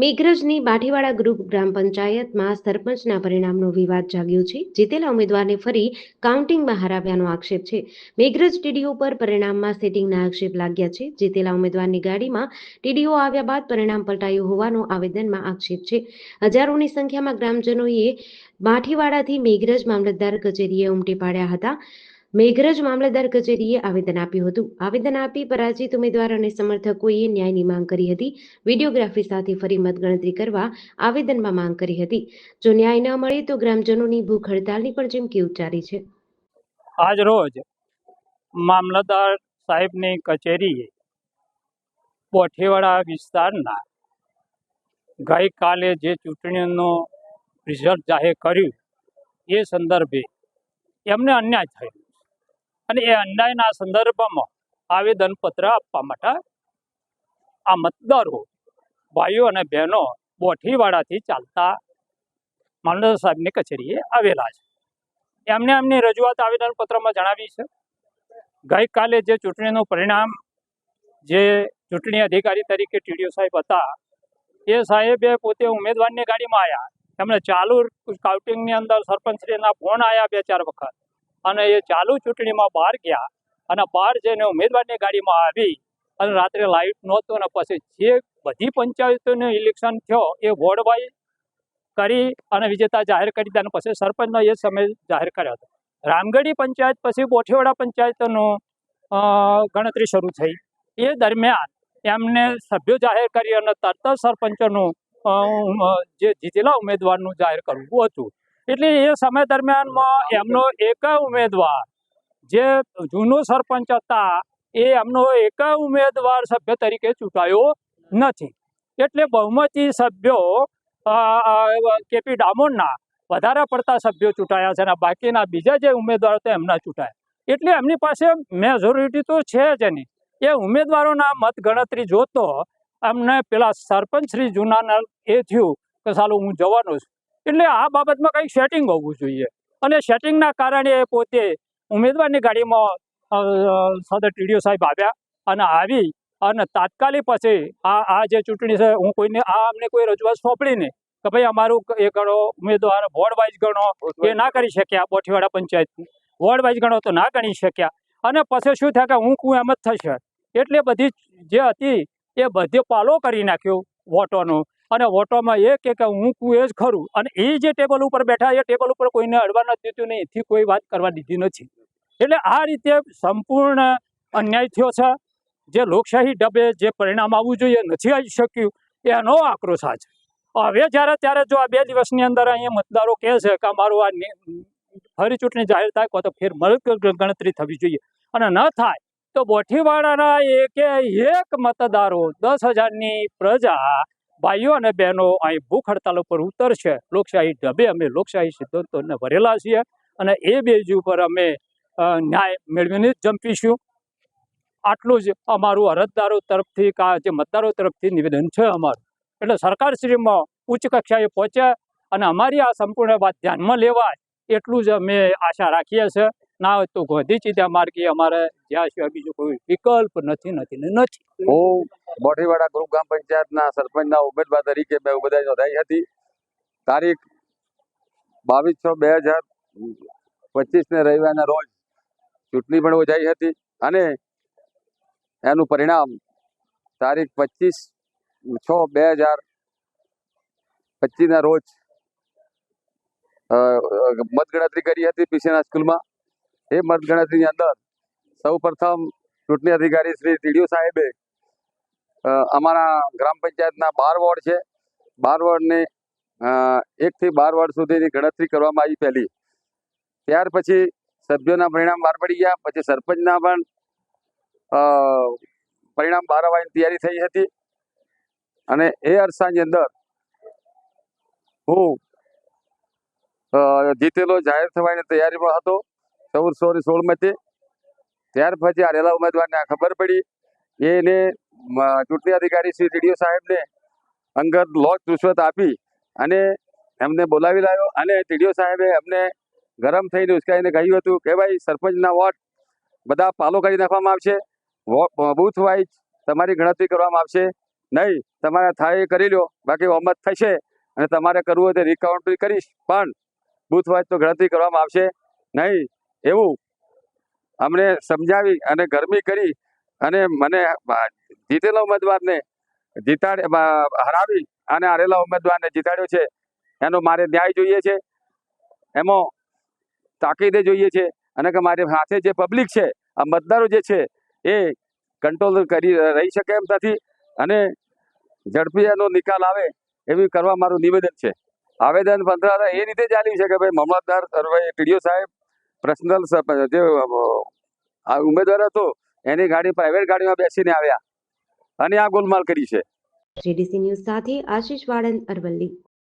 મેઘરજની બાઠીવાડા group ગ્રામ પંચાયતમાં સરપંચના પરિણામનો વિવાદ જાગ્યો છે. જીતેલા ઉમેદવારને ફરી કાઉન્ટિંગમાં હરાવ્યાનો આક્ષેપ છે. મેઘરજ ટીડીઓ પર પરિણામમાં સેટિંગના આક્ષેપ લાગ્યા છે. જીતેલા ઉમેદવારની ગાડીમાં ટીડીઓ આવ્યા બાદ પરિણામ પલટાયું હોવાનો આવેદનમાં આક્ષેપ છે. હજારોની સંખ્યામાં ગ્રામજનોએ બાઠીવાડાથી મેઘરજ મામલતદાર કચેરીએ ઉમટી પાડ્યા હતા. મેઘરજ મામલતદાર કચેરીએ આવેદન આપ્યું હતું. આવેદન આપી પરાજિત ઉમેદવાર અને સમર્થકોએ ન્યાયની માંગ કરી હતી. વિડીયોગ્રાફી સાથે ફરી મતગણતરી કરવા આવેદનમાં માંગ કરી હતી. જો ન્યાય ન મળે તો ગ્રામજનોની ભૂખ હડતાલની પણ ચીમકી ઉચ્ચારી છે. આજ રોજ મામલતદાર સાહેબની કચેરીએ પોઠેવાડા વિસ્તારના ગઈકાલે જે ચૂંટણીનો રિઝલ્ટ જાહેર કર્યું, એ સંદર્ભે એમને અન્યાય થયો. અને એ અન્યાયના સંદર્ભમાં આવેદનપત્ર આપવા માટે આ મતદારો ભાઈઓ અને બહેનો બોઠીવાડાથી ચાલતા મામલતદાર સાહેબની કચેરીએ આવેલા છે. એમને એમની રજૂઆત આવેદનપત્રમાં જણાવી છે. ગઈકાલે જે ચૂંટણીનું પરિણામ, જે ચૂંટણી અધિકારી તરીકે ટીડીઓ સાહેબ હતા, એ સાહેબે પોતે ઉમેદવારની ગાડીમાં આવ્યા એમણે ચાલુ કાઉટિંગની અંદર સરપંચશ્રીના ફોન આવ્યા બે ચાર વખત. અને એ ચાલુ ચૂંટણીમાં બહાર ગયા અને બહાર જઈને ઉમેદવારની ગાડીમાં આવી અને રાત્રે લાઇટ નહોતું અને પછી જે બધી પંચાયતોનું ઇલેક્શન થયો એ વોર્ડ કરી અને વિજેતા જાહેર કરી દીધા પછી સરપંચનો એ સમય જાહેર કર્યો હતો. રામગઢી પંચાયત પછી બોઠીવાડા પંચાયતનું ગણતરી શરૂ થઈ. એ દરમિયાન એમને સભ્યો જાહેર કરી અને તરત સરપંચોનું જે જીતેલા ઉમેદવારનું જાહેર કરવું હતું. એટલે એ સમય દરમિયાનમાં એમનો એક ઉમેદવાર જે જૂનો સરપંચ હતા, એ એમનો એક ઉમેદવાર સભ્ય તરીકે ચૂંટાયો નથી. એટલે બહુમતી સભ્યો કેપી ડામોરના વધારે પડતા સભ્યો ચૂંટાયા છે અને બાકીના બીજા જે ઉમેદવારો હતા એમના ચૂંટાયા. એટલે એમની પાસે મેજોરિટી તો છે જ નહીં એ ઉમેદવારોના મત ગણતરી જોતો અમને પેલા સરપંચ શ્રી જૂનાના એ થયું કે સાલું હું જવાનો છું. એટલે આ બાબતમાં કંઈક સેટિંગ હોવું જોઈએ. અને સેટિંગના કારણે પોતે ઉમેદવારની ગાડીમાં સદર ટીડીઓ સાહેબ આવ્યા અને આવી અને તાત્કાલિક પછી આ આ જે ચૂંટણી છે હું કોઈને આ અમને કોઈ રજૂઆત સોંપડી નહીં કે ભાઈ અમારું એ ગણો ઉમેદવાર વોર્ડ વાઇઝ ગણો એ ના કરી શક્યા બોઠીવાડા પંચાયત વોર્ડ વાઇઝ ગણો તો ના ગણી શક્યા. અને પછી શું થયા કે હું કું એમ જ થશે. એટલે બધી જે હતી એ બધે પાલો કરી નાખ્યો વોટોનો. અને વોટોમાં એ કે હું કું એ જ ખરું. અને એ જે ટેબલ ઉપર બેઠા, એ ટેબલ ઉપર કોઈને અડવા નથી દીધું નહીં એથી કોઈ વાત કરવા દીધી નથી. એટલે આ રીતે સંપૂર્ણ અન્યાય થયો છે. જે લોકશાહી ડબે જે પરિણામ આવવું જોઈએ, નથી આવી શક્યું, એનો આક્રોશ આ છે. હવે જ્યારે, ત્યારે જો આ બે દિવસની અંદર અહીંયા મતદારો કહે છે કે અમારું આ ફરી ચૂંટણી જાહેર થાય કો તો ફેર ગણતરી થવી જોઈએ. અને ન થાય, તો બોઠીવાડાના એકે એક મતદારો દસ હજારની પ્રજા ભાઈઓ અને બહેનો, અહીં ભૂખ હડતાલ ઉપર ઉતરશે. લોકશાહી ઢબે અમે લોકશાહી સિદ્ધાંતોને ભરેલા છીએ અને એ બેઝ ઉપર અમે ન્યાય મેળવીને જ જંપીશું. આટલું જ અમારું અરજદારો તરફથી કા જે મતદારો તરફથી નિવેદન છે અમારું. એટલે સરકારશ્રીમાં ઉચ્ચ કક્ષાએ પહોંચે અને અમારી આ સંપૂર્ણ વાત ધ્યાનમાં લેવાય એટલું જ અમે આશા રાખીએ છીએ. ના હોય તો ગોધી ચીધા માર્ગે અમારે જ્યાં સિવાય બીજો કોઈ વિકલ્પ નથી નથી નથી. હું બોઠીવાડા ગ્રુપ ગ્રામ પંચાયતના સરપંચના ઉમેદવાર તરીકે મેં ઉમેદવારી નોંધાઈ હતી. તારીખ બાવીસ છ બે હજાર પચીસને રવિવારના રોજ ચૂંટણી પણ યોજાઈ હતી અને એનું પરિણામ તારીખ પચીસ છ બે હજાર પચીસના રોજ મતગણતરી કરી હતી પીસીના સ્કૂલમાં. એ મતગણતરીની અંદર સૌ પ્રથમ ચૂંટણી અધિકારી શ્રી ટીડીઓ સાહેબે અમારા ગ્રામ પંચાયતના બાર વોર્ડ છે. બાર વોર્ડને એકથી બાર વોર્ડ સુધીની ગણતરી કરવામાં આવી પહેલી. ત્યાર પછી સભ્યોના પરિણામ બહાર પડી ગયા. પછી સરપંચના પણ પરિણામ બહાર આવવાની તૈયારી થઈ હતી. અને એ અરસાની અંદર હું જીતેલો જાહેર થવાની તૈયારીમાં હતો. ચૌદસો ને સોળમાંથી. ત્યાર પછી આ રેલા ઉમેદવારને ખબર પડી. એને ચૂંટણી અધિકારી શ્રી ડીડીઓ સાહેબને અંગત લોક રૂશ્વત આપી અને એમને બોલાવી લાવ્યો અને ટીડીઓ સાહેબે એમને ગરમ થઈને ઉશ્કાઈને કહ્યું હતું કે ભાઈ, સરપંચના વોટ બધા પાલો કરી નાખવામાં આવશે. બૂથ વાઇઝ તમારી ગણતરી કરવામાં આવશે. નહીં, તમારે થાય કરી લો બાકી ઓમત થશે અને તમારે કરવું હોય તો રિકાઉન્ટ્રી કરીશ. પણ બૂથ વાઇઝ તો ગણતરી કરવામાં આવશે. નહીં એવું અમને સમજાવી અને ગરમી કરી અને મને જીતેલા ઉમેદવારને જીતાડે હરાવી અને હારેલા ઉમેદવારને જીતાડ્યો છે. એનો મારે ન્યાય જોઈએ છે. એમાં તાકીદે જોઈએ છે. અને કે મારી સાથે જે પબ્લિક છે, આ મતદારો જે છે, એ કંટ્રોલ કરી રહી શકે એમ નથી અને ઝડપી એનો નિકાલ આવે એવી કરવા મારું નિવેદન છે. આવેદન પત્ર એ રીતે ચાલ્યું છે કે ભાઈ, મામલતદાર ટીડીઓ સાહેબ પર્સનલ જે આ ઉમેદવાર હતો, એની ગાડી પ્રાઇવેટ ગાડીમાં બેસીને આવ્યા. અને આ ગોલમાલ કરી છે. જીડીસી ન્યૂઝ સાથે આશીષ વાળંદ અરવલ્લી.